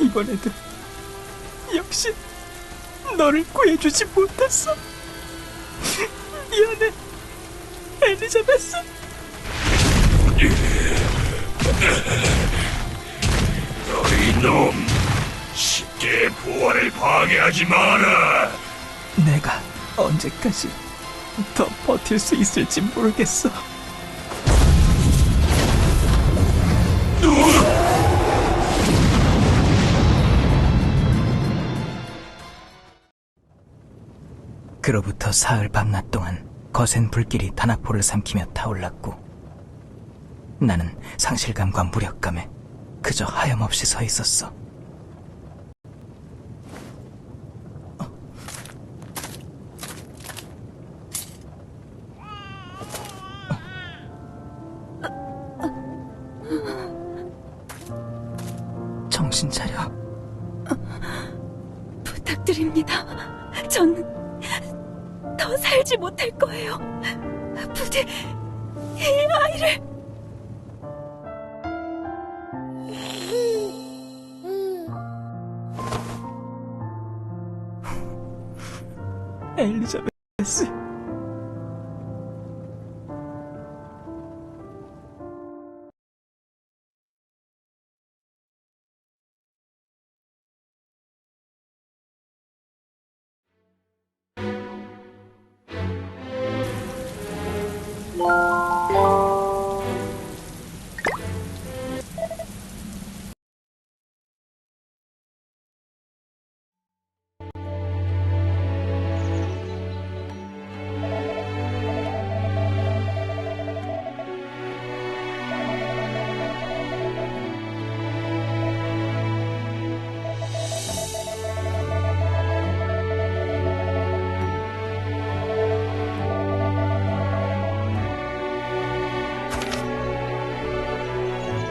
이번에도 역시 너를 구해주지 못했어. 미안해, 엘리자베스. 너희 놈 쉽게 부활을 방해하지 마라. 내가 언제까지 더 버틸 수 있을지 모르겠어. 그로부터 사흘 밤낮 동안 거센 불길이 단아포를 삼키며 타올랐고 나는 상실감과 무력감에 그저 하염없이 서 있었어. 정신 차려. 부탁드립니다. 전 더 살지 못할 거예요. 부디 이 아이를 Elizabeth.